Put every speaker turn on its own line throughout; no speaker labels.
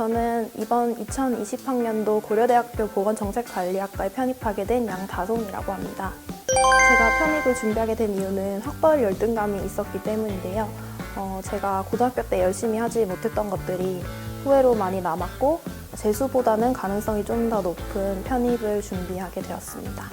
저는 이번 2020학년도 고려대학교 보건정책관리학과에 편입하게 된 양다솜이라고 합니다. 제가 편입을 준비하게 된 이유는 학벌 열등감이 있었기 때문인데요. 어, 제가 고등학교 때 열심히 하지 못했던 것들이 후회로 많이 남았고 재수보다는 가능성이 좀 더 높은 편입을 준비하게 되었습니다.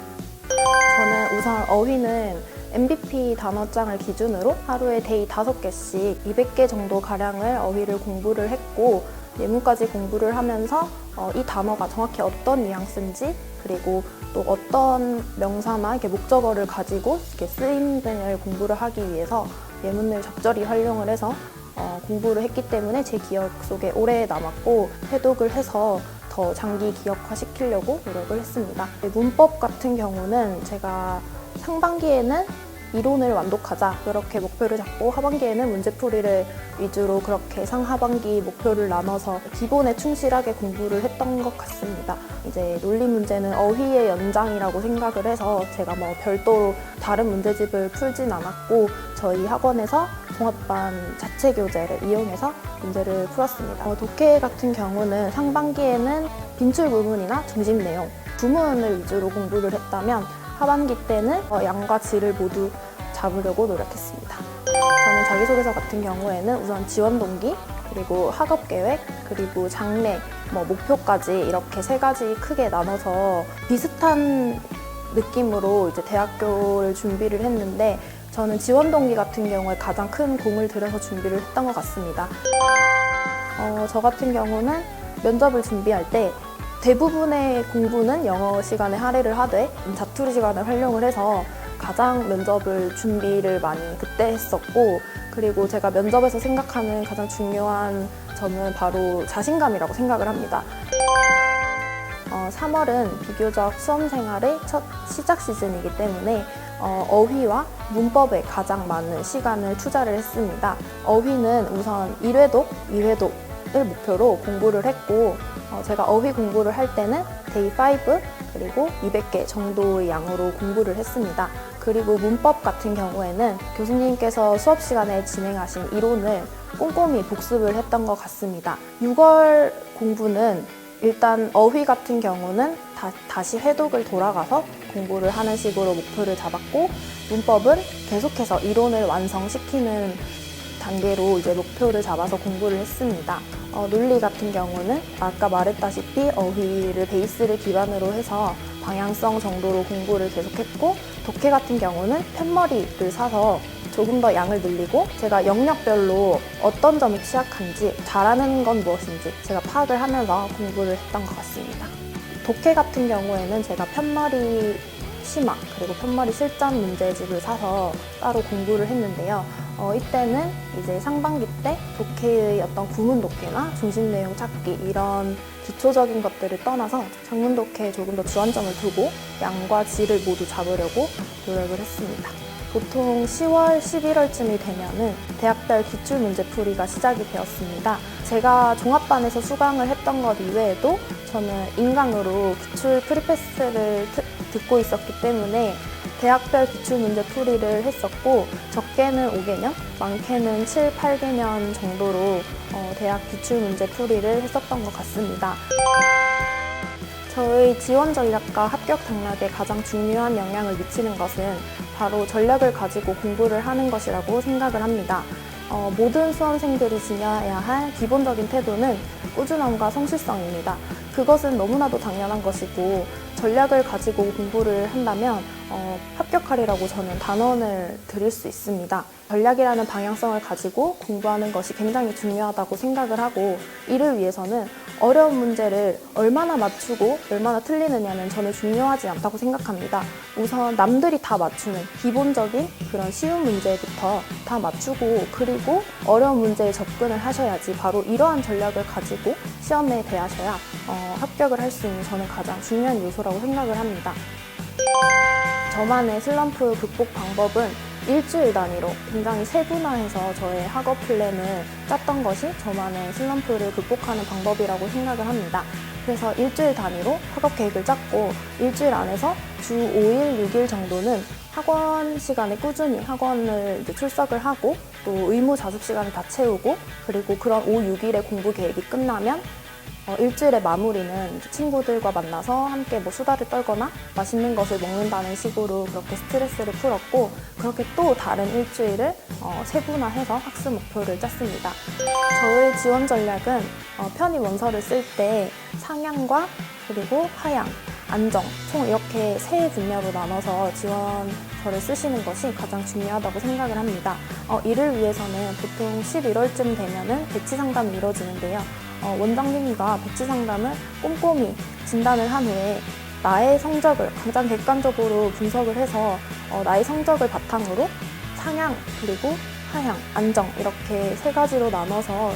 저는 우선 어휘는 MVP 단어장을 기준으로 하루에 데이 5개씩 200개 정도 가량을 어휘를 공부를 했고 예문까지 공부를 하면서 어, 이 단어가 정확히 어떤 뉘앙스인지 그리고 또 어떤 명사나 이렇게 목적어를 가지고 이렇게 쓰임 등을 공부를 하기 위해서 예문을 적절히 활용을 해서 어, 공부를 했기 때문에 제 기억 속에 오래 남았고 해독을 해서 더 장기 기억화 시키려고 노력을 했습니다. 문법 같은 경우는 제가 상반기에는 이론을 완독하자 그렇게 목표를 잡고 하반기에는 문제풀이를 위주로 그렇게 상하반기 목표를 나눠서 기본에 충실하게 공부를 했던 것 같습니다. 이제 논리 문제는 어휘의 연장이라고 생각을 해서 제가 뭐 별도로 다른 문제집을 풀진 않았고 저희 학원에서 종합반 자체 교재를 이용해서 문제를 풀었습니다. 어, 독해 같은 경우는 상반기에는 빈출 부분이나 중심 내용, 구문을 위주로 공부를 했다면 하반기 때는 어, 양과 질을 모두 잡으려고 노력했습니다. 저는 자기소개서 같은 경우에는 우선 지원 동기, 그리고 학업 계획, 그리고 장래, 뭐 목표까지 이렇게 세 가지 크게 나눠서 비슷한 느낌으로 이제 대학교를 준비를 했는데 저는 지원 동기 같은 경우에 가장 큰 공을 들여서 준비를 했던 것 같습니다. 어, 저 같은 경우는 면접을 준비할 때 대부분의 공부는 영어 시간에 할애를 하되 자투리 시간을 활용을 해서 가장 면접을 준비를 많이 그때 했었고 그리고 제가 면접에서 생각하는 가장 중요한 점은 바로 자신감이라고 생각을 합니다. 어, 3월은 비교적 수험 생활의 첫 시작 시즌이기 때문에 어, 휘와 문법에 가장 많은 시간을 투자를 했습니다. 어휘는 우선 1회독, 2회독 을 목표로 공부를 했고 어, 제가 어휘 공부를 할 때는 데이 5 그리고 200개 정도의 양으로 공부를 했습니다. 그리고 문법 같은 경우에는 교수님께서 수업 시간에 진행하신 이론을 꼼꼼히 복습을 했던 것 같습니다. 6월 공부는 일단 어휘 같은 경우는 다, 시 회독을 돌아가서 공부를 하는 식으로 목표를 잡았고 문법은 계속해서 이론을 완성시키는 단계로 이제 목표를 잡아서 공부를 했습니다. 어, 논리 같은 경우는 아까 말했다시피 어휘를 베이스를 기반으로 해서 방향성 정도로 공부를 계속했고 독해 같은 경우는 편머리를 사서 조금 더 양을 늘리고 제가 영역별로 어떤 점이 취약한지 잘하는 건 무엇인지 제가 파악을 하면서 공부를 했던 것 같습니다. 독해 같은 경우에는 제가 편머리 심화 그리고 편머리 실전 문제집을 사서 따로 공부를 했는데요. 어, 이때는 이제 상반기 때 독해의 어떤 구문 독해나 중심 내용 찾기 이런 기초적인 것들을 떠나서 장문 독해에 조금 더 주안점을 두고 양과 질을 모두 잡으려고 노력을 했습니다. 보통 10월, 11월쯤이 되면은 대학별 기출 문제 풀이가 시작이 되었습니다. 제가 종합반에서 수강을 했던 것 이외에도 저는 인강으로 기출 프리패스를 트- 듣고 있었기 때문에 대학별 기출 문제 풀이를 했었고 적게는 5개년, 많게는 7, 8개년 정도로 어, 대학 기출 문제 풀이를 했었던 것 같습니다. 저의 지원 전략과 합격 당락에 가장 중요한 영향을 미치는 것은 바로 전략을 가지고 공부를 하는 것이라고 생각을 합니다. 어, 모든 수험생들이 지녀야 할 기본적인 태도는 꾸준함과 성실성입니다. 그것은 너무나도 당연한 것이고 전략을 가지고 공부를 한다면 어, 합격하리라고 저는 단언을 드릴 수 있습니다. 전략이라는 방향성을 가지고 공부하는 것이 굉장히 중요하다고 생각을 하고 이를 위해서는 어려운 문제를 얼마나 맞추고 얼마나 틀리느냐는 저는 중요하지 않다고 생각합니다. 우선 남들이 다 맞추는 기본적인 그런 쉬운 문제부터 다 맞추고 그리고 어려운 문제에 접근을 하셔야지 바로 이러한 전략을 가지고 시험에 대하셔야 어, 합격을 할 수 있는 저는 가장 중요한 요소라고 생각을 합니다. 저만의 슬럼프 극복 방법은 일주일 단위로 굉장히 세분화해서 저의 학업 플랜을 짰던 것이 저만의 슬럼프를 극복하는 방법이라고 생각을 합니다. 그래서 일주일 단위로 학업 계획을 짰고 일주일 안에서 주 5일, 6일 정도는 학원 시간에 꾸준히 학원을 출석을 하고 또 의무 자습 시간을 다 채우고 그리고 그런 5, 6일의 공부 계획이 끝나면 어, 일주일의 마무리는 친구들과 만나서 함께 뭐 수다를 떨거나 맛있는 것을 먹는다는 식으로 그렇게 스트레스를 풀었고 그렇게 또 다른 일주일을 어, 세분화해서 학습 목표를 짰습니다. 저의 지원 전략은 어, 편입 원서를 쓸 때 상향과 그리고 하향, 안정 총 이렇게 세 분야로 나눠서 지원서를 쓰시는 것이 가장 중요하다고 생각을 합니다. 어, 이를 위해서는 보통 11월쯤 되면은 배치 상담이 이루어지는데요. 어, 원장님과 배치 상담을 꼼꼼히 진단을 한 후에 나의 성적을 가장 객관적으로 분석을 해서 어, 나의 성적을 바탕으로 상향 그리고 하향, 안정 이렇게 세 가지로 나눠서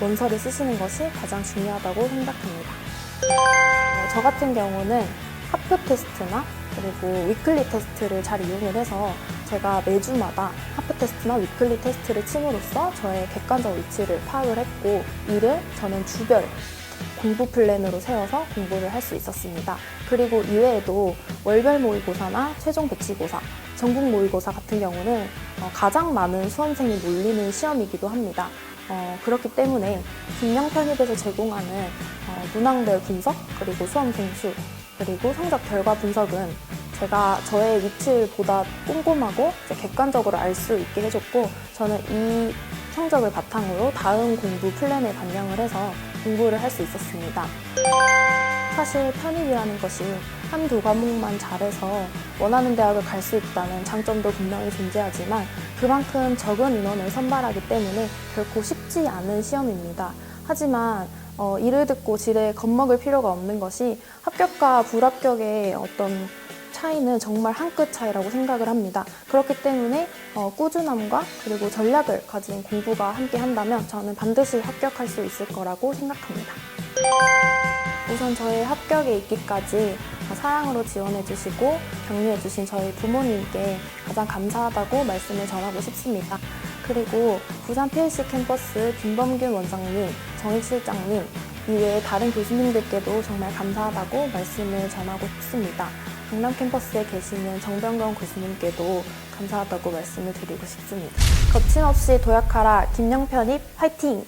원서를 쓰시는 것이 가장 중요하다고 생각합니다. 어, 저 같은 경우는 하프 테스트나 그리고 위클리 테스트를 잘 이용을 해서 제가 매주마다 하프 테스트나 위클리 테스트를 침으로써 저의 객관적 위치를 파악을 했고 이를 저는 주별 공부 플랜으로 세워서 공부를 할 수 있었습니다. 그리고 이외에도 월별 모의고사나 최종 배치고사, 전국 모의고사 같은 경우는 어, 가장 많은 수험생이 몰리는 시험이기도 합니다. 어, 그렇기 때문에 김영 편입에서 제공하는 어, 문항별 분석, 그리고 수험생 수, 그리고 성적 결과 분석은 제가 저의 위치를 보다 꼼꼼하고 객관적으로 알 수 있게 해줬고 저는 이 성적을 바탕으로 다음 공부 플랜을 반영을 해서 공부를 할 수 있었습니다. 사실 편입이라는 것이 한두 과목만 잘해서 원하는 대학을 갈 수 있다는 장점도 분명히 존재하지만 그만큼 적은 인원을 선발하기 때문에 결코 쉽지 않은 시험입니다. 하지만 어, 이를 듣고 지레 겁먹을 필요가 없는 것이 합격과 불합격의 어떤 차이는 정말 한 끗 차이라고 생각을 합니다. 그렇기 때문에 어, 꾸준함과 그리고 전략을 가진 공부가 함께 한다면 저는 반드시 합격할 수 있을 거라고 생각합니다. 우선 저의 합격에 있기까지 사랑으로 지원해주시고 격려해주신 저희 부모님께 가장 감사하다고 말씀을 전하고 싶습니다. 그리고 부산 PLC 캠퍼스 김범균 원장님, 정익 실장님 이외에 다른 교수님들께도 정말 감사하다고 말씀을 전하고 싶습니다. 강남 캠퍼스에 계시는 정병건 교수님께도 감사하다고 말씀을 드리고 싶습니다. 거침없이 도약하라 김영편입 화이팅!